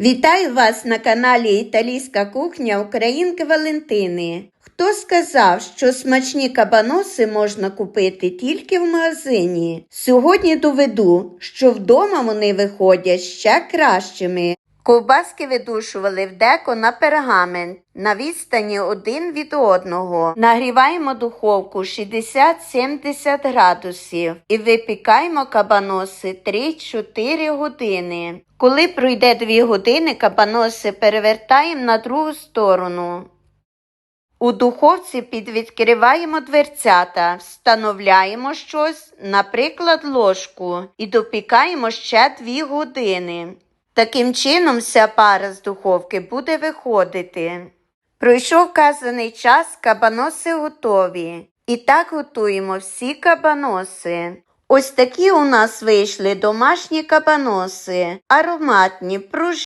Вітаю вас на каналі Італійська кухня Українки Валентини. Хто сказав, що смачні кабаноси можна купити тільки в магазині? Сьогодні доведу, що вдома вони виходять ще кращими. Ковбаски видушували в деко на пергамент на відстані один від одного. Нагріваємо духовку 60-70 градусів і випікаємо кабаноси 3-4 години. Коли пройде 2 години, кабаноси перевертаємо на другу сторону. У духовці підвідкриваємо дверцята, встановляємо щось, наприклад, ложку, і допікаємо ще 2 години. Таким чином вся пара з духовки буде виходити. Пройшов вказаний час, кабаноси готові. І так готуємо всі кабаноси. Ось такі у нас вийшли домашні кабаноси, ароматні, пружні.